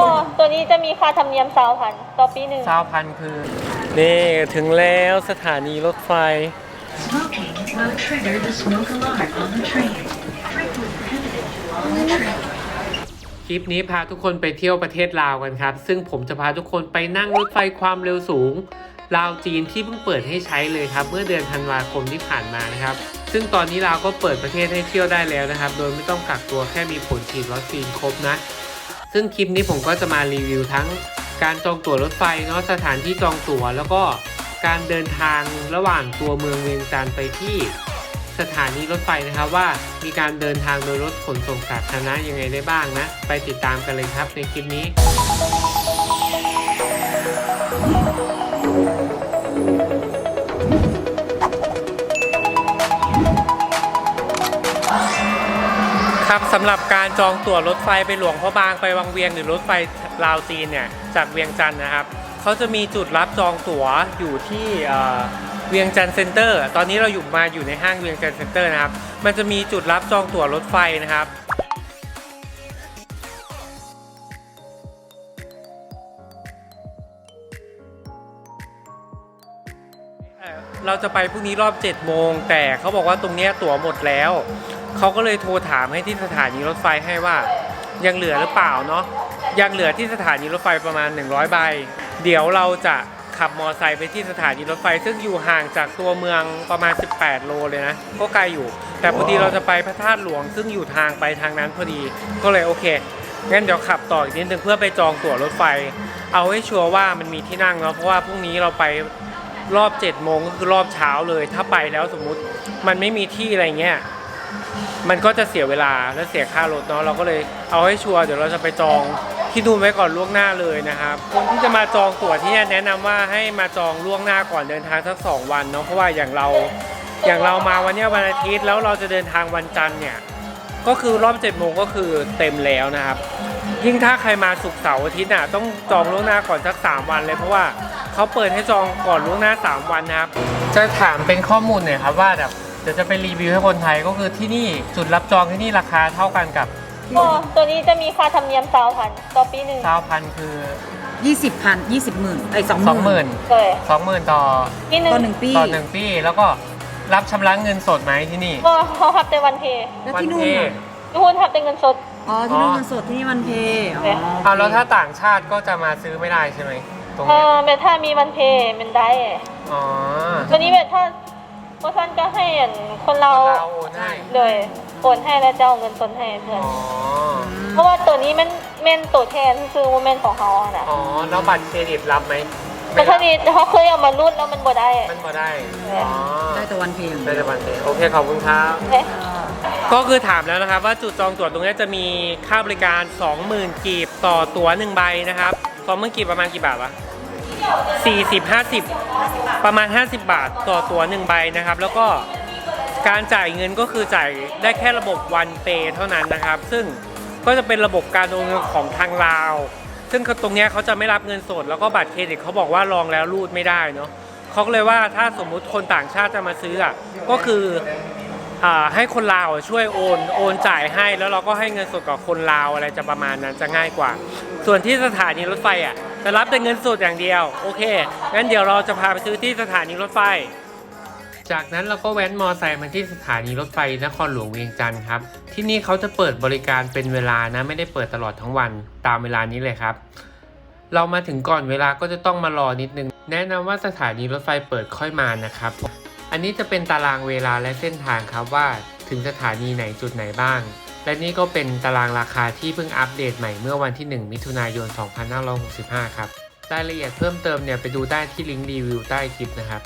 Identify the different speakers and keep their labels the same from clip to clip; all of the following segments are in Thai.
Speaker 1: ก็ตัวนี้จะมีค่าธรรมเนียมสาวพันต่อปีหนึ่ง
Speaker 2: ซาวพันคือ นี่ถึงแล้วสถานีรถไฟ
Speaker 3: Smoking will trigger the smoke alarm on the train. Strictly prohibited to all the train.
Speaker 2: คลิปนี้พาทุกคนไปเที่ยวประเทศลาวกันครับ ซึ่งผมจะพาทุกคนไปนั่งรถไฟความเร็วสูง ลาวจีนที่เพิ่งเปิดให้ใช้เลยครับ เมื่อเดือนธันวาคมที่ผ่านมานะครับ ซึ่งตอนนี้ลาวก็เปิดประเทศให้เที่ยวได้แล้วนะครับ โดยไม่ต้องกักตัวแค่มีผลฉีดวัคซีนครบนะ ซึ่งคลิปนี้ผมก็จะมารีวิวทั้งการจองตั๋วรถไฟเนาะสถานที่จองตั๋ว แล้วก็การเดินทางระหว่างตัวเมืองเวียงจันทร์ไปที่สถานีรถไฟนะครับว่ามีการเดินทางโดยรถขนส่งสาธารณะยังไงได้บ้างนะ ไปติดตามกันเลยครับในคลิปนี้ ครับสำหรับการจองตั๋วรถไฟไปหลวงพระบางไปวังเวียงหรือรถไฟลาวจีนเนี่ยจากเวียงจันทร์นะครับเขาจะมีจุดรับจองตั๋วอยู่ที่เวียงจันทร์เซ็นเตอร์ตอนนี้เราอยู่มาอยู่ในห้างเวียงจันทร์เซ็นเตอร์นะครับมันจะมีจุดรับจองตั๋วรถไฟนะครับเราจะไปพรุ่งนี้รอบ7โมงแต่เขาบอกว่าตรงนี้ตั๋วหมดแล้ว เขาก็เลยโทรถามให้ที่สถานีรถไฟให้ว่า ยังเหลือหรือเปล่าเนาะยังเหลือที่สถานีรถไฟประมาณ 100 ใบ เดี๋ยวเราจะขับมอไซค์ไปที่สถานีรถไฟ ซึ่งอยู่ห่างจากตัวเมืองประมาณ 18 โลเลยนะ ก็ไกลอยู่ แต่พอดีเราจะไปพระธาตุหลวง ซึ่งอยู่ทางไปทางนั้นพอดี ก็เลยโอเค งั้นเดี๋ยวขับต่ออีกนิดนึงเพื่อไปจองตั๋วรถไฟ เอาให้ชัวร์ว่ามันมีที่นั่งเนาะ เพราะว่าพรุ่งนี้เราไปรอบ7โมงก็คือรอบเช้าเลย ถ้าไปแล้วสมมุติมันไม่มีที่อะไรเงี้ย มันก็จะเสียเวลาและเสียค่ารถเนาะเราก็เลยเอาให้ชัวร์เดี๋ยวเราจะไปจองที่นู่นไว้ก่อนล่วงหน้าเลยนะครับคนที่จะมาจองตั๋วที่นี่แนะนำว่าให้มาจองล่วงหน้าก่อนเดินทางสักสองวันเนาะเพราะว่าอย่างเราอย่างเรามาวันเนี้ยวันอาทิตย์แล้วเราจะเดินทางวันจันทร์เนี่ยก็คือรอบ7จ็ดโมงก็คือเต็มแล้วนะครับ ยิ่งถ้าใครมาสุกร์เสาร์อาทิตย์น่ะต้องจองล่วงหน้าก่อนสัก3วันเลยเพราะว่าเขาเปิดให้จองก่อนล่วงหน้า 3 วันนะครับ จะถามเป็นข้อมูลหน่อยครับว่าแบบ เดี๋ยวจะไปรีวิวให้คนไทยก็คือที่นี่จุดรับจองที่นี่ราคาเท่ากันกับ
Speaker 1: ก็ตัวนี้จะมีค่าธรรมเนียมสาวพันต่อปีหนึ่ง
Speaker 2: เก้าพันคือ
Speaker 4: ยี่สิบพันยี่สิบหมื่นไอ้สอง
Speaker 2: สองหมื่น
Speaker 1: เลย
Speaker 2: สองหมื่นต่อ
Speaker 1: ปีหนึ่ง
Speaker 4: ต่อหนึ่งปี
Speaker 2: ต่อหนึ่งปีแล้วก็รับชำระเงินสดไหมที่นี่
Speaker 1: ก็เขาทับแต่วันเพย์
Speaker 4: แล้ว
Speaker 2: วั
Speaker 4: ที่นู่น
Speaker 2: เท
Speaker 4: อะ
Speaker 1: ทุกคนทับแต่เงินสด
Speaker 4: อ๋อที่นู่น
Speaker 2: อ๋อ
Speaker 4: เงินสดที่นี่วันเพย์อ๋อ
Speaker 1: เนี่ย
Speaker 2: เอาแล้วถ้าต่างชาติก็จะมาซื้อไม่ได้ใช่ไหมตรง
Speaker 1: เอ
Speaker 2: เนี้ย
Speaker 1: อแบบถ้ามีวันเพย์มันได้
Speaker 2: อ๋อ
Speaker 1: ตัวนี้แบบถ้าเพราะท่านก็ให้อันคนเรา
Speaker 2: เราโอนให้
Speaker 1: เลยโอนให้แล้วจะเอาเงินสดให้เพื่อน
Speaker 2: อ๋อ
Speaker 1: เพราะว่าตัวนี้มันเม่นตัวแทนคือโมเมนต์ของเขาอะนะ
Speaker 2: อ๋อแล้วบัตรเครดิตรับไหม
Speaker 1: แต่ทีนี้เขาเคยเอามารูดแล้วมันบ่ได้
Speaker 2: มันพอได้
Speaker 1: เอออ๋
Speaker 2: อ๋อ
Speaker 4: ได้แต่วันเพย์อย่าง
Speaker 2: ได้
Speaker 4: เดียว
Speaker 2: แต่บัตรเครดิตโอเคขอบคุณครับ
Speaker 1: เอ๊ะ
Speaker 2: ก็คือถามแล้วนะครับว่าจุดจองตั๋วตรงนี้จะมีค่าบริการ 20,000กีบต่อตั๋ว1ใบนะครับ20,000กีบประมาณกี่บาทวะ 40 50 ประมาณ 50 บาทต่อตั๋ว1ใบนะครับ แล้วก็การจ่ายเงินก็คือจ่ายได้แค่ระบบวันเปเท่านั้นนะครับ ซึ่งก็จะเป็นระบบการโอนเงินของทางลาว ซึ่งตรงนี้เขาจะไม่รับเงินสด แล้วก็บัตรเครดิตเขาบอกว่าลองแล้วรูดไม่ได้เนาะเขาก็เลยว่าถ้าสมมุติคนต่างชาติจะมาซื้ออะก็คือให้คนลาวช่วยโอนโอนจ่ายให้แล้วเราก็ให้เงินสดกับคนลาวอะไรจะประมาณนั้นจะง่ายกว่า ส่วนที่สถานีรถไฟอะ จะรับแต่เงินสดอย่างเดียว โอเค งั้นเดี๋ยวเราจะพาไปซื้อที่สถานีรถไฟ จากนั้นเราก็แว้นมอไซค์มาที่สถานีรถไฟนครหลวงเวียงจันทร์ครับ ที่นี่เขาจะเปิดบริการเป็นเวลานะ ไม่ได้เปิดตลอดทั้งวันตามเวลานี้เลยครับ เรามาถึงก่อนเวลาก็จะต้องมารอนิดนึง แนะนำว่าสถานีรถไฟเปิดค่อยมานะครับ อันนี้จะเป็นตารางเวลาและเส้นทางครับว่าถึงสถานีไหนจุดไหนบ้าง และนี่ก็เป็นตารางราคาที่เพิ่งอัปเดตใหม่เมื่อวันที่ 1 มิถุนายน 2565 ครับรายละเอียดเพิ่มเติมเนี่ยไปดูได้ที่ลิงก์รีวิวใต้คลิปนะครับ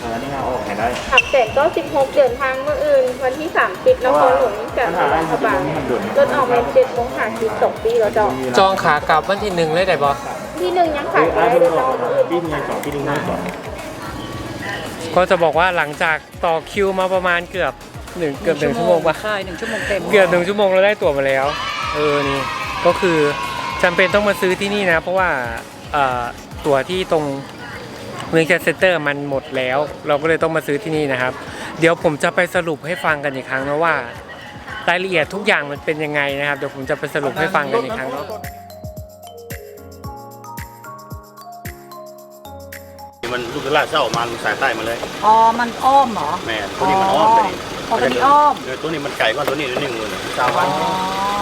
Speaker 5: อันนี้เราออกไหนได้
Speaker 1: สามแสนก็สิบหกเดินทางเมื่ออื่น วันที่สามสิบนครหลวงจากรัฐบาลรถออกมาเจ็ดโมงหาสิบสองปีเราจอง
Speaker 2: จองขากลับวันที่หนึ่งเลยได้บอ
Speaker 1: ที่หนึ่งยังขาย
Speaker 5: คือ
Speaker 1: ไม่
Speaker 5: อา
Speaker 1: ได้
Speaker 5: ร์ต
Speaker 1: เดี๋ยวจองเมื่ออื่น
Speaker 5: พี่มีสองพี่ลิงก์สอง
Speaker 2: ก็จะบอกว่าหลังจากต่อคิวมาประมาณเกือบ หนึ่งเกือบหนึ่งชั่วโมงปะ
Speaker 4: ใช่หนึ่งชั่วโมงเต็ม
Speaker 2: เกือบหนึ่งชั่วโมงเราได้ตั๋วมาแล้ว เออนี่ก็คือจำเป็นต้องมาซื้อที่นี่นะ เพราะว่าเอ่อตั๋วที่ตรงเมืองแคสเซ็นเตอร์มันหมดแล้ว เราก็เลยต้องมาซื้อที่นี่นะครับ เดี๋ยวผมจะไปสรุปให้ฟังกันอีกครั้งนะว่ารายละเอียดทุกอย่างมันเป็นยังไงนะครับ เดี๋ยวผมจะไปสรุปให้ฟังกันอีกครั้ง
Speaker 6: มันลูกกระลาเศร้ามาลงสายใต้มาเลย
Speaker 4: อ๋อ มันอ้อมเหรอ
Speaker 6: แม่นตัวนี้มันอ้อมเลย
Speaker 4: อ๋อตัวนี้อ้อม
Speaker 6: เออตัวนี้มันไก่กว่าตัวนี้นิดนึงเลยสาววัน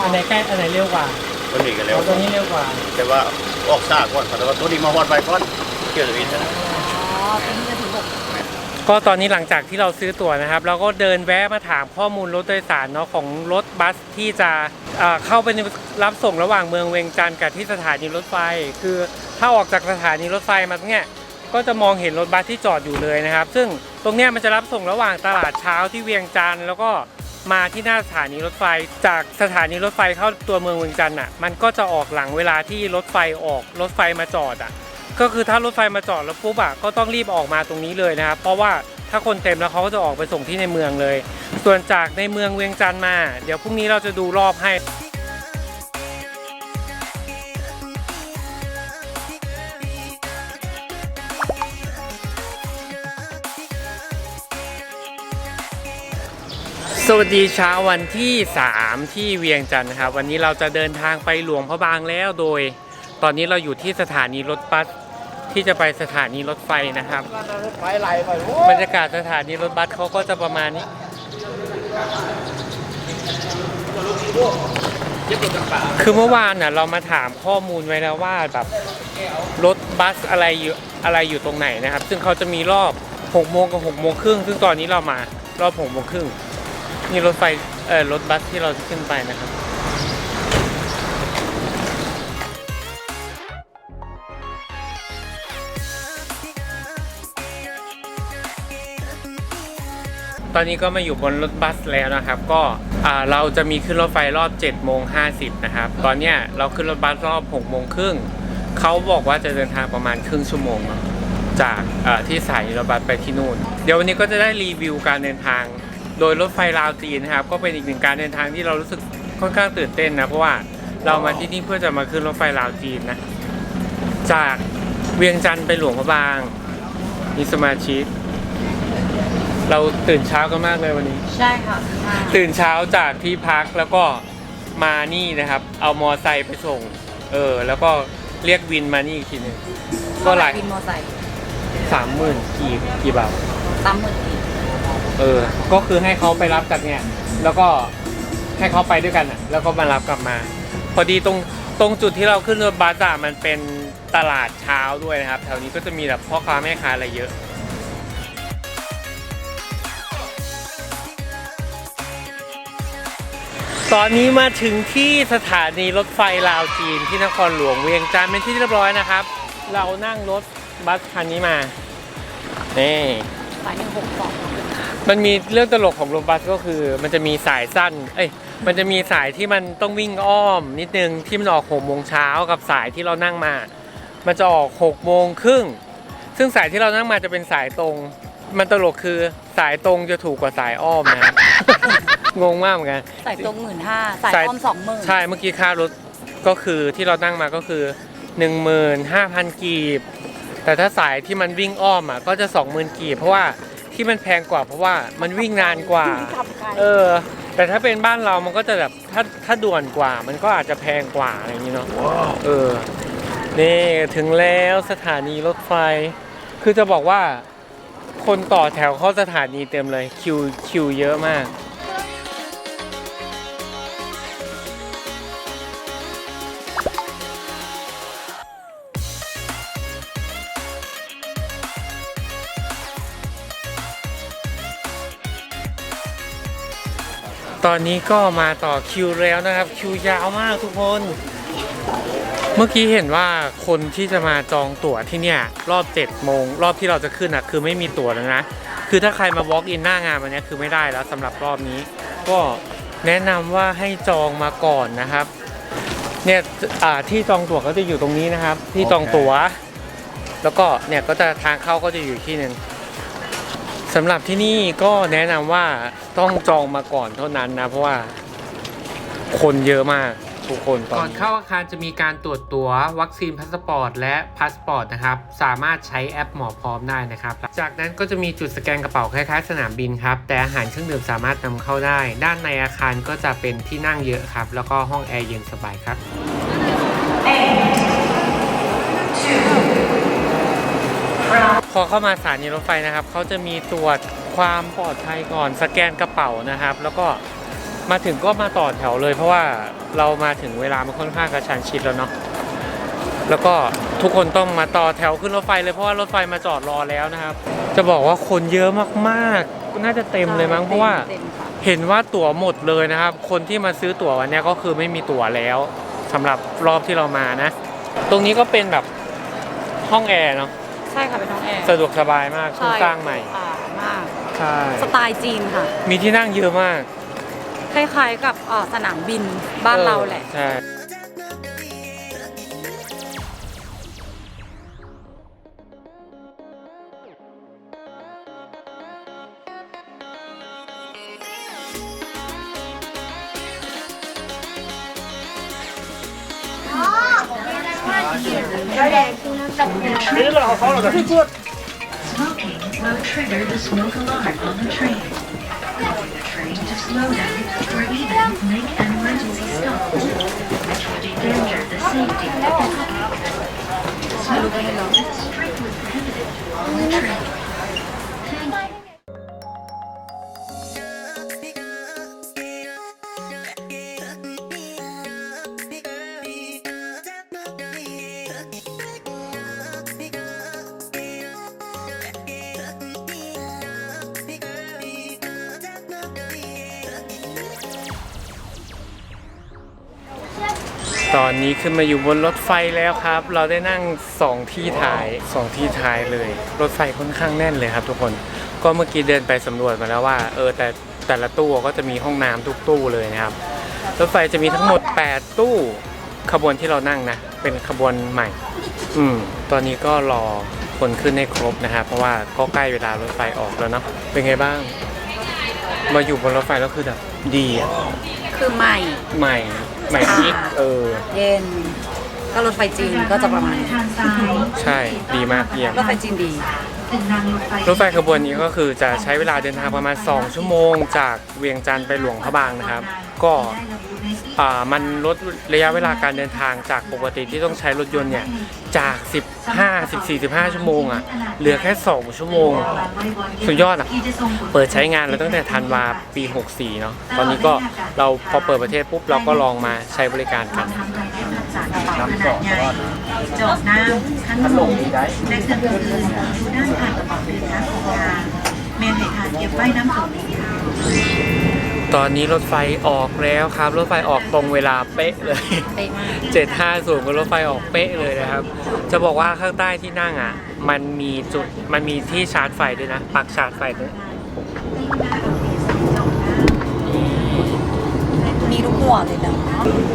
Speaker 2: อันไหนใกล้อันไหนเร็วกว่า
Speaker 6: ตัวนี้ก็เร็ว
Speaker 2: ตัวนี้เร็วกว่า
Speaker 6: แต่ว่าออกซ่าก่อนแต่ว่าตัวนี้มาฮอดไปก่อนเกี่ยวกับวินนะ
Speaker 4: อ๋อตัวนี้จะถึงหก
Speaker 2: ก็ตอนนี้หลังจากที่เราซื้อตั๋วนะครับ เราก็เดินแวะมาถามข้อมูลรถโดยสารเนาะของรถบัสที่จะเอ่อเข้าไปในรับส่งระหว่างเมืองเวียงจันทร์กับที่สถานีรถไฟ คือถ้าออกจากสถานีรถไฟมาตรงเนี้ยก็จะมองเห็นรถบัสที่จอดอยู่เลยนะครับ ซึ่ง ตรงนี้มันจะรับส่งระหว่างตลาดเช้าที่เวียงจันทร์แล้วก็มาที่หน้าสถานีรถไฟ จากสถานีรถไฟเข้าตัวเมืองเวียงจันทร์อะมันก็จะออกหลังเวลาที่รถไฟออกรถไฟมาจอดอะก็คือถ้ารถไฟมาจอดแล้วปุ๊บอะก็ต้องรีบออกมาตรงนี้เลยนะครับเพราะว่าถ้าคนเต็มแล้วเขาก็จะออกไปส่งที่ในเมืองเลย ส่วนจากในเมืองเวียงจันทร์มา เดี๋ยวพรุ่งนี้เราจะดูรอบให้ สวัสดีเช้าวันที่ 3 ที่เวียงจันทร์นะครับ วันนี้เราจะเดินทางไปหลวงพระบางแล้วโดย ตอนนี้เราอยู่ที่สถานีรถบัสที่จะไปสถานีรถไฟนะครับบรรยากาศสถานีรถบัสเขาก็จะประมาณนี้คือเมื่อวานน่ะเรามาถามข้อมูลไว้แล้วว่าแบบรถบัสอะไรอยู่อะไรอยู่ตรงไหนนะครับ ซึ่งเขาจะมีรอบ6โมงกับ6โมงครึ่งซึ่งตอนนี้เรามารอบ6โมงครึ่ง นี่รถไฟเออรถบัสที่เราจะขึ้นไปนะครับ ตอนนี้ก็มาอยู่บนรถบัสแล้วนะครับ ก็อ่าเราจะมีขึ้นรถไฟรอบ7โมง50นะครับ ตอนเนี้ยเราขึ้นรถบัสรอบ6โมงครึ่งเขาบอกว่าจะเดินทางประมาณครึ่งชั่วโมงจากอ่าที่สายรถบัสไปที่นู่น เดี๋ยววันนี้ก็จะได้รีวิวการเดินทาง โดยรถไฟราวจีนนะครับ ก็เป็นอีกหนึ่งการเดินทางที่เรารู้สึกค่อนข้างตื่นเต้นนะ เพราะว่าเรามาที่นี่เพื่อจะมาขึ้นรถไฟราวจีนนะ จากเวียงจันทร์ไปหลวงพระบาง มีสมาชิก เราตื่นเช้ากันมากเลยวันนี้
Speaker 4: ใช่ค่ะ
Speaker 2: ตื่นเช้าจากที่พักแล้วก็มานี่นะครับ เอามอไซค์ไปส่ง เออ แล้วก็เรียกวินมานี่อีกทีหนึงก็หลาย
Speaker 4: วินมอไซค์
Speaker 2: สามหมื่นกี่กี่บาท
Speaker 4: สามหมื่นกีบ
Speaker 2: เออ ก็คือให้เขาไปรับจากเนี่ย แล้วก็ให้เขาไปด้วยกันอะ แล้วก็มารับกลับมา พอดีตรงตรงจุดที่เราขึ้นรถบัสอะมันเป็นตลาดเช้าด้วยนะครับ แถวนี้ก็จะมีแบบพ่อค้าแม่ค้าอะไรเยอะ ตอนนี้มาถึงที่สถานีรถไฟลาวจีนที่นครหลวงเวียงจันทร์เป็นที่เรียบร้อยนะครับ เรานั่งรถบัสคันนี้มานี่
Speaker 4: สายหนึ่งหกสอง
Speaker 2: มันมีเรื่องตลกของรถบัสก็คือ มันจะมีสายสั้น เอ้ย มันจะมีสายที่มันต้องวิ่งอ้อม นิดนึงที่มันออกหกโมงเช้ากับสายที่เรานั่งมา มันจะออกหกโมงครึ่ง ซึ่งสายที่เรานั่งมาจะเป็นสายตรง มันตลกคือสายตรงจะถูกกว่าสายอ้อมนะครับงงมากเหมือนกัน
Speaker 4: สายตรงหมื่นห้าสาย
Speaker 2: สาย
Speaker 4: อ้อมสองหมื่น
Speaker 2: ใช่ เมื่อกี้ค่ารถก็คือที่เรานั่งมาก็คือ15,000กีบ แต่ถ้าสายที่มันวิ่งอ้อมอะก็จะ 20,000กีบเพราะว่าที่มันแพงกว่าเพราะว่ามันวิ่งนานกว่า เออ แต่ถ้าเป็นบ้านเรามันก็จะแบบถ้าถ้าด่วนกว่า มันก็อาจจะแพงกว่าอะไรอย่างนี้เนาะเออนี่ถึงแล้วสถานีรถไฟ คือจะบอกว่าคนต่อแถวเข้าสถานีเต็มเลยคิวคิวเยอะมาก อนนี้ก็มาต่อคิวแล้วนะครับ คิวยาวมากทุกคน เมื่อกี้เห็นว่าคนที่จะมาจองตั๋วที่เนี่ยรอบ7โมงรอบที่เราจะขึ้นอะคือไม่มีตั๋วแล้วนะ คือถ้าใครมา walk in หน้างานวันนี้คือไม่ได้แล้วสำหรับรอบนี้ ก็แนะนำว่าให้จองมาก่อนนะครับ เนี่ยอ่าที่จองตั๋วก็จะอยู่ตรงนี้นะครับ ที่จองตั๋ว แล้วก็เนี่ยก็จะทางเข้าก็จะอยู่ที่หนึ่ง สำหรับที่นี่ก็แนะนำว่าต้องจองมาก่อนเท่านั้นนะ เพราะว่าคนเยอะมากทุกคนก่อนเข้าอาคารจะมีการตรวจตัววัคซีนพาสปอร์ตและพาสปอร์ตนะครับ สามารถใช้แอปหมอพร้อมได้นะครับ จากนั้นก็จะมีจุดสแกนกระเป๋าคล้ายๆ สนามบินครับ แต่อาหารเครื่องดื่มสามารถนำเข้าได้ ด้านในอาคารก็จะเป็นที่นั่งเยอะครับ แล้วก็ห้องแอร์เย็นสบายครับ พอเข้ามาสถานีรถไฟนะครับเขาจะมีตรวจความปลอดภัยก่อนสแกนกระเป๋านะครับ แล้วก็มาถึงก็มาต่อแถวเลย เพราะว่าเรามาถึงเวลามันค่อนข้างกระชันชิดแล้วเนาะแล้วก็ทุกคนต้องมาต่อแถวขึ้นรถไฟเลยเพราะว่ารถไฟมาจอดรอแล้วนะครับ จะบอกว่าคนเยอะมากๆ น่าจะเต็มเลยมั้งเพราะว่า
Speaker 4: ต็มค่ะ
Speaker 2: เห็นว่าตั๋วหมดเลยนะครับ คนที่มาซื้อตั๋ววันเนี้ยก็คือไม่มีตั๋วแล้วสำหรับรอบที่เรามานะ ตรงนี้ก็เป็นแบบห้องแอร์เนาะ
Speaker 4: ใช่ค่ะเป็นห้องแอร์
Speaker 2: สะดวกสบายมากเพิ่งสร้างใหม่
Speaker 4: อ่ามาก
Speaker 2: ใช่
Speaker 4: สไตล์จีนค่ะ
Speaker 2: มีที่นั่งเยอะมาก
Speaker 4: คล้ายๆกับอ่าสนามบินบ้านเราแหละ
Speaker 2: ใช่
Speaker 3: Smoking will trigger the smoke alarm on the train, causing the train to slow down or even
Speaker 2: ขึ้นมาอยู่บนรถไฟแล้วครับ เราได้นั่ง 2 ที่ท้าย 2 ที่ท้ายเลย รถไฟค่อนข้างแน่นเลยครับ ทุกคน ก็เมื่อกี้เดินไปสำรวจมาแล้วว่า เออแต่แต่ละตู้ก็จะมีห้องน้ำทุกตู้เลยนะครับ รถไฟจะมีทั้งหมด 8 ตู้ขบวนที่เรานั่งนะ เป็นขบวนใหม่ อืม ตอนนี้ก็รอคนขึ้นให้ครบนะครับ เพราะว่าก็ใกล้เวลารถไฟออกแล้วเนาะ เป็นไงบ้าง มาอยู่บนรถไฟแล้วคือแบบดีอะ
Speaker 4: คือใหม่
Speaker 2: ใหม่ใหม่พีกเออ
Speaker 4: เย็น ก็รถไฟจีนก็จะประมาณนี้
Speaker 3: ทางซ้าย
Speaker 2: ใช่ดีมากเยี่ยม
Speaker 4: รถไฟจีนดี
Speaker 3: ถึงนั่งรถไฟ
Speaker 2: รถไฟขบวนนี้ก็คือจะใช้เวลาเดินทางประมาณ 2 ชั่วโมง จากเวียงจันทร์ไปหลวงพระบางนะครับ ก็อ่า มันลดระยะเวลาการเดินทางจากปกติที่ต้องใช้รถยนต์เนี่ยจาก 15 14 15 ชั่วโมงอะเหลือแค่ 2 ชั่วโมง สุดยอดอะ เปิดใช้งานแล้วตั้งแต่ธันวาปี 64 เนาะตอนนี้ก็เราพอเปิดประเทศปุ๊บเราก็ลองมาใช้บริการกัน
Speaker 3: ทำจด้วยพันสารกระเป๋าขนาดใหญ่จอกน้ำขั้นลงและเครื่องดื่มอื่นอยู่ด้านผ่านกระเป๋าสินค้าของทาเมนให้ทานเก็บไว้น้ำตรงนี้
Speaker 2: ตอนนี้รถไฟออกแล้วครับ รถไฟออกตรงเวลาเป๊ะเลย
Speaker 4: เป๊ะมาก
Speaker 2: 750ก็รถไฟออกเป๊ะเลยนะครับ จะบอกว่าข้างใต้ที่นั่งอะ มันมีจุดมันมีที่ชาร์จไฟด้วยนะปลักชาร์จไฟด้วย
Speaker 4: มีทุกหัวเลยนะ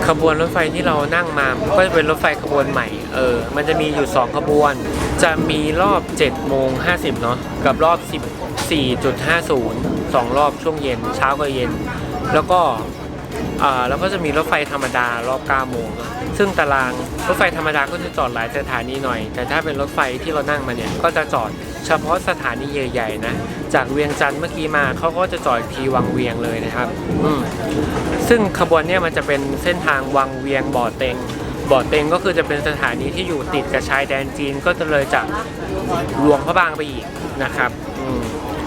Speaker 2: ขบวนรถไฟที่เรานั่งมา ก็จะเป็นรถไฟขบวนใหม่ เออ มันจะมีอยู่ 2 ขบวน จะมีรอบ7โมง50 เนาะ กับรอบ 4.50 2 รอบช่วงเย็น เช้ากับเย็น แล้วก็แล้วก็จะมีรถไฟธรรมดารอบ 9 โมง ซึ่งตารางรถไฟธรรมดาก็จะจอดหลายสถานีหน่อย แต่ถ้าเป็นรถไฟที่เรานั่งมาเนี่ย ก็จะจอดเฉพาะสถานีใหญ่ๆนะ จากเวียงจันทร์เมื่อกี้มาเขาก็จะจอดทีวังเวียงเลยนะครับ อืซึ่งขบวนเนี่ยมันจะเป็นเส้นทางวังเวียงบ่อเต็ง บ่อเต็งก็คือจะเป็นสถานีที่อยู่ติดกับชายแดนจีน ก็จะเลยจากหลวงพระบางไปอีกนะครับ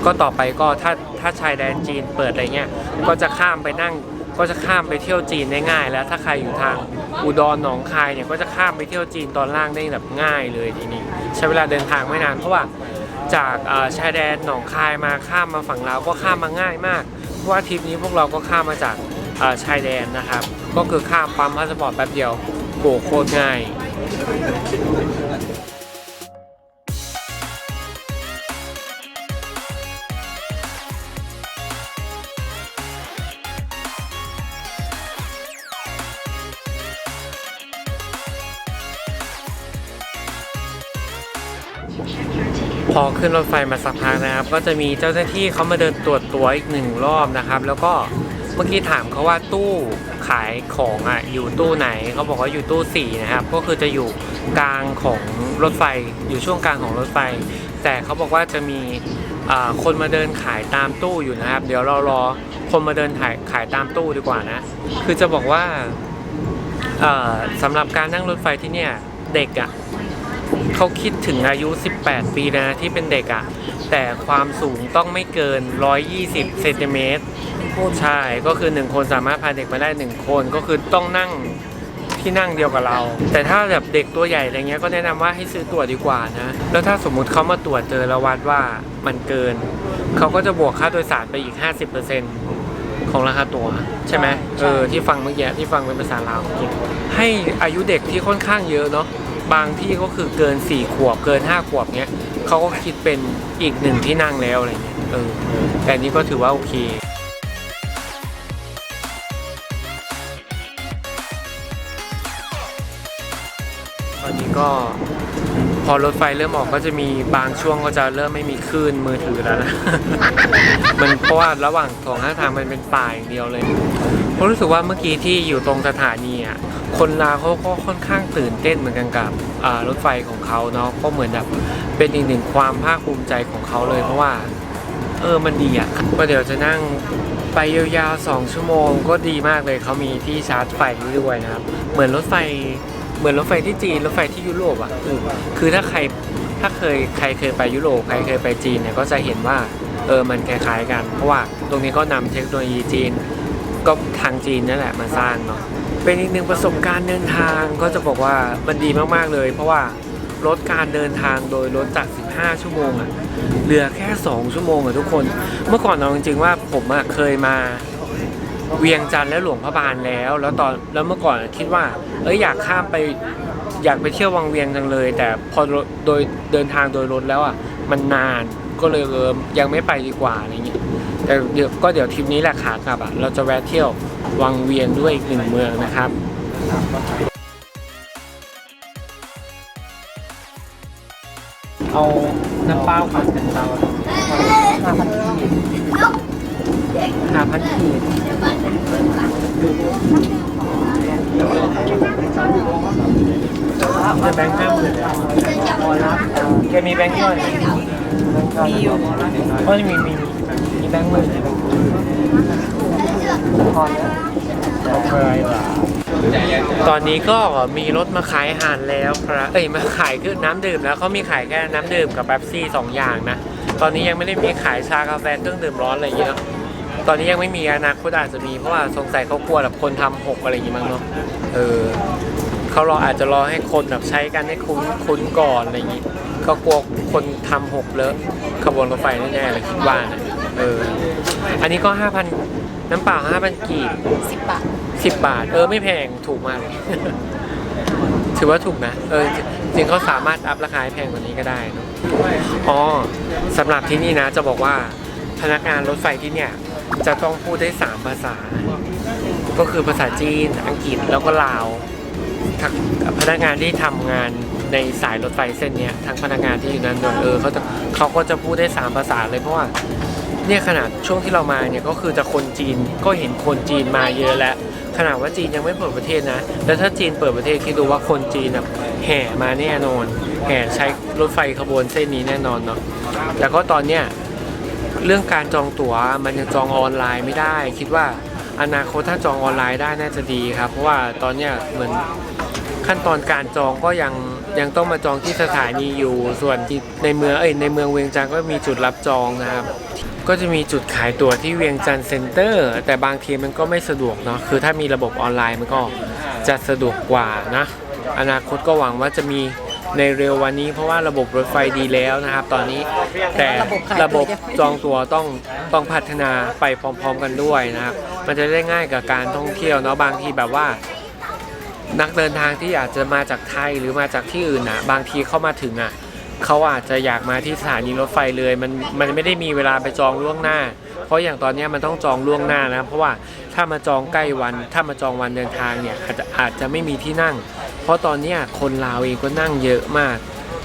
Speaker 2: ก็ต่อไปก็ถ้าถ้าชายแดนจีนเปิดอะไรเงี้ยก็จะข้ามไปนั่งก็จะข้ามไปเที่ยวจีนได้ง่าย แล้วถ้าใครอยู่ทางอุดรหนองคายเนี่ยก็จะข้ามไปเที่ยวจีนตอนล่างได้แบบง่ายเลยทีนี้ใช้เวลาเดินทางไม่นานเพราะว่าจากชายแดนหนองคายมาข้ามมาฝั่งลาวก็ข้ามมาง่ายมากเพราะว่าทริปนี้พวกเราก็ข้ามมาจากชายแดนนะครับ ก็คือข้ามปั๊มพาสปอร์ตแป๊บเดียวโบกโคตรง่าย อขึ้นรถไฟมาสักพักนะครับ ก็จะมีเจ้าหน้าที่เขามาเดินตรวจตัวอีกหนึ่งรอบนะครับ แล้วก็เมื่อกี้ถามเขาว่าตู้ขายของอะอยู่ตู้ไหนเขาบอกว่าอยู่ตู้สี่นะครับ ก็คือจะอยู่กลางของรถไฟอยู่ช่วงกลางของรถไฟ แต่เขาบอกว่าจะมีคนมาเดินขายตามตู้อยู่นะครับ เดี๋ยวเรารอคนมาเดินขายขายตามตู้ดีกว่านะ คือจะบอกว่าสำหรับการนั่งรถไฟที่เนี่ยเด็กอะ เขาคิดถึงอายุ 18 ปีนะที่เป็นเด็กอะ แต่ความสูงต้องไม่เกิน 120เซนติเมตรใช่ก็คือ 1 คนสามารถพาเด็กมาได้ 1 คนก็คือต้องนั่งที่นั่งเดียวกับเรา แต่ถ้าแบบเด็กตัวใหญ่อะไรเงี้ยก็แนะนำว่าให้ซื้อตั๋วดีกว่านะ แล้วถ้าสมมุติเขามาตรวจเจอแล้ววัดว่ามันเกิน เขาก็จะบวกค่าโดยสารไปอีก 50%ของราคาตั๋วใช่ไหมเออที่ฟังเมื่อกี้ที่ฟังเป็นภาษาลาวเมื่อกี้ให้อายุเด็กที่ค่อนข้างเยอะเนาะ บางที่ก็คือเกิน 4 ขวบเกิน 5 ขวบเนี้ยเขาก็คิดเป็นอีกหนึ่งที่นั่งแล้วอะไรเงี้ยเออแต่นนี้ก็ถือว่าโอเคตอนนี้ก็พอรถไฟเริ่มออกก็จะมีบางช่วงก็จะเริ่มไม่มีคลื่นมือถือแล้วนะ มันเพราะว่าระหว่างสองข้างทางมันเป็นป่าอย่างเดียวเลย ผมรู้สึกว่าเมื่อกี้ที่อยู่ตรงสถานีอะคนลาวเขาก็ค่อนข้างตื่นเต้นเหมือนกันกับรถไฟของเขาเนาะก็เหมือนแบบเป็นอีกหนึ่งความภาคภูมิใจของเขาเลย เพราะว่า เออมันดีอะก็เดี๋ยวจะนั่งไปยาวๆสองชั่วโมงก็ดีมากเลยเขามีที่ชาร์จไฟด้วยนะครับ เหมือนรถไฟเหมือนรถไฟที่จีนรถไฟที่ยุโรปอะคือถ้าใครถ้าเคยใครเคยไปยุโรปใครเคยไปจีนเนี่ยก็จะเห็นว่าเออมันคล้ายๆกัน เพราะว่าตรงนี้ก็นำเทคโนโลยีจีน ก็ทางจีนนั่นแหละมาสร้างเนาะเป็นอีกหนึ่งประสบการณ์เดินทางก็จะบอกว่ามันดีมากๆเลย เพราะว่าลดการเดินทางโดยลดจาก 15 ชั่วโมงอะเหลือแค่ 2 ชั่วโมงอะทุกคน เมื่อก่อนเอาจริงๆว่าผมอะเคยมาเวียงจันทร์และหลวงพระบางแล้ว แล้วตอนแล้วเมื่อก่อนคิดว่า เอ้ยอยากข้ามไปอยากไปเที่ยววังเวียงจังเลย แต่พอโดยเดินทางโดยรถแล้วอะมันนานก็เลยเออยังไม่ไปดีกว่าอะไรเงี้ย แต่เดี๋ยวก็เดี๋ยวทริปนี้แหละขากลับอะเราจะแวะเที่ยววังเวียงด้วยอีกหนึ่งเมืองนะครับเอาน้ำเปล่าผัดกันเตาห้าพันขีดห้าพันขีดจะแบงค์ห้าหมื่นแกมีแบงค์ย่อยมีอยู่ก็มีมีมี แบงค์มื่นพอแล้วเคว่ะตอนนี้ก็มีรถมาขายอาหารแล้วครับ เอ้ยมาขายคือน้ำดื่มแล้วเขามีขายแค่น้ำดื่มกับแป๊บซี่สองอย่างนะ ตอนนี้ยังไม่ได้มีขายชากาแฟเครื่องดื่มร้อนอะไรอย่างเงี้ยเนาะ ตอนนี้ยังไม่มีอนาคตอาจจะมีเพราะว่าสงสัยเขากลัวแบบคนทำหกอะไรอย่างงี้มั้งเนาะ เออเขารออาจจะรอให้คนแบบใช้กันให้คุ้นคุ้นก่อนอะไรอย่างงี้ ก็กลัวคนทำหกเลอะขบวนรถไฟแน่ๆเลยคิดว่านะ เออ อันนี้ก็ห้าพันน้ำเปล่าห้าพันกีบ
Speaker 4: สิบบาท
Speaker 2: สิบบาท เออไม่แพงถูกมากเลย ถือว่าถูกนะ เออ จริงๆเขาสามารถอัพราคาให้แพงกว่านี้ก็ได้เนอะอ๋อสำหรับที่นี่นะ จะบอกว่าพนักงานรถไฟที่เนี่ย จะต้องพูดได้สามภาษา ก็คือภาษาจีน อังกฤษแล้วก็ลาวทั้งพนักงานที่ทำงานในสายรถไฟเส้นเนี้ยทั้งพนักงานที่อยู่นั้นด้วยเออเขาจะเขาก็จะพูดได้สามภาษาเลยเพราะว่า เนี่ยขนาดช่วงที่เรามาเนี่ยก็คือจะคนจีนก็เห็นคนจีนมาเยอะแล้ว ขนาดว่าจีนยังไม่เปิดประเทศนะ แล้วถ้าจีนเปิดประเทศคิดดูว่าคนจีนแบบแห่มาแน่นอนแห่ใช้รถไฟขบวนเส้นนี้แน่นอนเนาะแต่ก็ตอนเนี้ยเรื่องการจองตั๋วมันยังจองออนไลน์ไม่ได้ คิดว่าอนาคตถ้าจองออนไลน์ได้น่าจะดีครับ เพราะว่าตอนเนี้ยเหมือนขั้นตอนการจองก็ยังยังต้องมาจองที่สถานีอยู่ ส่วนที่ในเมืองเอ้ยในเมืองเวียงจันทร์ก็มีจุดรับจองนะครับ ก็จะมีจุดขายตั๋วที่เวียงจันทร์เซ็นเตอร์ แต่บางทีมันก็ไม่สะดวกเนาะคือถ้ามีระบบออนไลน์มันก็จะสะดวกกว่านะ อนาคตก็หวังว่าจะมีในเร็ววันนี้เพราะว่าระบบรถไฟดีแล้วนะครับ ตอนนี้แต่ระบบจองตั๋วต้องต้องพัฒนาไปพร้อมๆกันด้วยนะครับ มันจะได้ง่ายกับการท่องเที่ยวเนาะบางทีแบบว่า นักเดินทางที่อาจจะมาจากไทยหรือมาจากที่อื่นนะบางทีเข้ามาถึงอะ เขาอาจจะอยากมาที่สถานีรถไฟเลยมันมันไม่ได้มีเวลาไปจองล่วงหน้า เพราะอย่างตอนนี้มันต้องจองล่วงหน้านะเพราะว่าถ้ามาจองใกล้วัน ถ้ามาจองวันเดินทางเนี่ยอาจจะอาจจะไม่มีที่นั่ง เพราะตอนนี้คนลาวเองก็นั่งเยอะมาก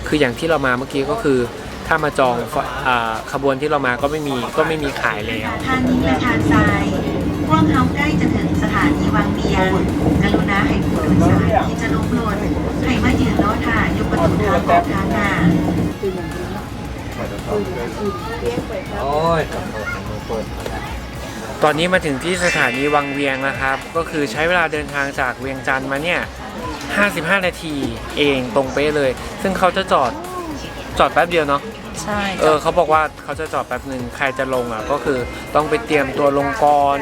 Speaker 2: คืออย่างที่เรามาเมื่อกี้ก็คือ ถ้ามาจองอขบวนที่เรามาก็ไม่มีก็ไม่มีขายแล้ว
Speaker 3: ทางนี้และทางซ้ายพวกเขาใกล้จะถึงาานีวังเวียงกรุณาให้ผู้โดยสารที่จะลงรถให้มายืนรอท่าอยู่ประตูทางออกทางหน้า
Speaker 2: ตอนนี้มาถึงที่สถานีวังเวียงนะครับ ก็คือใช้เวลาเดินทางจากเวียงจันทร์มาเนี่ย 55 นาทีเองตรงเป๊ะเลย ซึ่งเขาจะจอดจอดแป๊บเดียวเนาะ
Speaker 4: ใช่
Speaker 2: เออเขาบอกว่าเขาจะจอดแป๊บหนึ่งใครจะลงอะก็คือต้องไปเตรียมตัวลงก่อน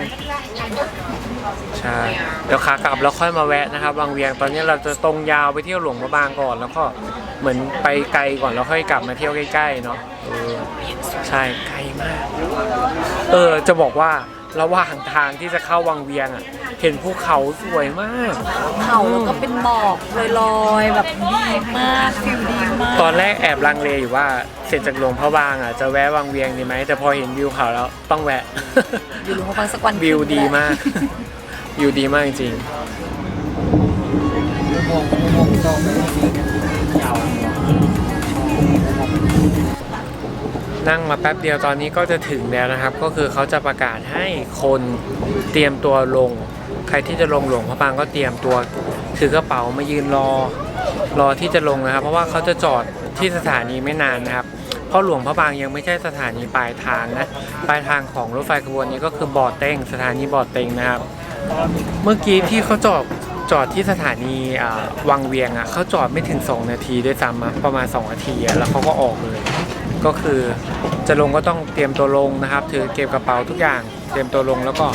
Speaker 2: ใช่เดี๋ยวขากลับแล้วค่อยมาแวะนะครับวังเวียงตอนนี้เราจะตรงยาวไปเที่ยวหลวงพระบางก่อน แล้วก็เหมือนไปไกลก่อนแล้วค่อยกลับมาเที่ยวใกล้ๆเนาะเออใช่ไกลมาก เออจะบอกว่าระหว่างทางที่จะเข้าวังเวียงอะ เห็นภูเขาสวยมาก
Speaker 4: เขาแล้วก็เป็นหมอกลอยๆแบบดีมากฟิลดีมาก
Speaker 2: ตอนแรกแอบลังเลอยู่ว่าเสร็จจากหลวงพระบางอะจะแวะวังเวียงดีไหมแต่พอเห็นวิวเขาแล้วต้องแวะ
Speaker 4: อยู่หลวงพ่อฟังสักวัน
Speaker 2: วิวดีมาก วิวดีมากจริงนั่งมาแป๊บเดียวตอนนี้ก็จะถึงแล้วนะครับ ก็คือเขาจะประกาศให้คนเตรียมตัวลง ใครที่จะลงหลวงพระบางก็เตรียมตัวถือกระเป๋ามายืนรอรอที่จะลงนะครับ เพราะว่าเขาจะจอดที่สถานีไม่นานนะครับเพราะหลวงพระบางยังไม่ใช่สถานีปลายทางนะ ปลายทางของรถไฟขบวนนี้ก็คือบ่อเต็งสถานีบ่อเต็งนะครับ เมื่อกี้ที่เขาจอดจอดที่สถานีวังเวียงอะเขาจอดไม่ถึง 2 นาทีด้วยซ้ำอะประมาณ 2 นาทีอะแล้วเขาก็ออกเลย ก็คือจะลงก็ต้องเตรียมตัวลงนะครับ ถือเก็บกระเป๋าทุกอย่าง เตรียมตัวลงแล้วก็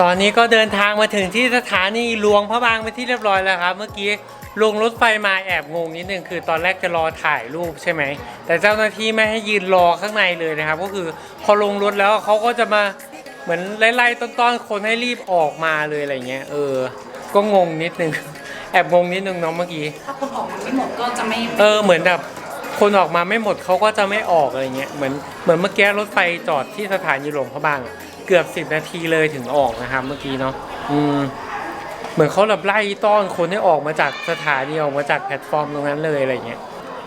Speaker 2: ตอนนี้ก็เดินทางมาถึงที่สถานีหลวงพระบางเป็นที่เรียบร้อยแล้วครับ เมื่อกี้ลงรถไฟมาแอบงงนิดนึงคือตอนแรกจะรอถ่ายรูปใช่ไหม แต่เจ้าหน้าที่ไม่ให้ยืนรอข้างในเลยนะครับ ก็คือพอลงรถแล้วเขาก็จะมาเหมือนไล่ๆต้อนๆคนให้รีบออกมาเลยอะไรเงี้ยเออ ก็งงนิดนึง แอบงงนิดนึงเน้องเมื่อกี้
Speaker 4: ถ้าคนออกมาไม่หมดก็จะไม่
Speaker 2: เออเหมือนแบบคนออกมาไม่หมดเขาก็จะไม่ออกอะไรเงี้ยเหมือนเหมือนเมื่อกี้รถไฟจอดที่สถานีหลวงพระบางอะ เกือบสิบนาทีเลยถึงออกนะครับเมื่อกี้เนาะอืมเหมือนเขาแบบไล่ต้อนคนให้ออกมาจากสถานีออกมาจากแพลตฟอร์มตรงนั้นเลยอะไรเงี้ย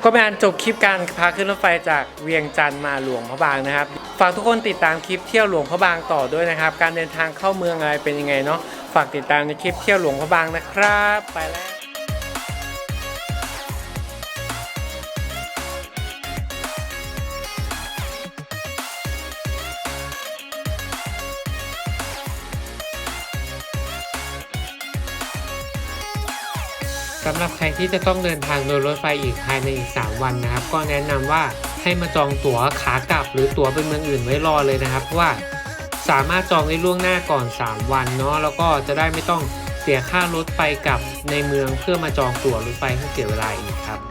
Speaker 2: ก็เป็นอันจบคลิปการพาขึ้นรถไฟจากเวียงจันทร์มาหลวงพระบางนะครับฝากทุกคนติดตามคลิปเที่ยวหลวงพระบางต่อด้วยนะครับ การเดินทางเข้าเมืองอะไรเป็นยังไงเนาะฝากติดตามในคลิปเที่ยวหลวงพระบางนะครับ ไปแล้ว สำหรับใครที่จะต้องเดินทางโดยรถไฟอีกภายในอีก 3 วันนะครับ ก็แนะนำว่าให้มาจองตั๋วขากลับ หรือตั๋วไปเมืองอื่นไว้รอเลยนะครับเพราะว่าสามารถจองได้ล่วงหน้าก่อน 3 วันเนาะแล้วก็จะได้ไม่ต้องเสียค่ารถไปกลับในเมืองเพื่อมาจองตั๋วรถไฟให้เสียเวลาอีกครับ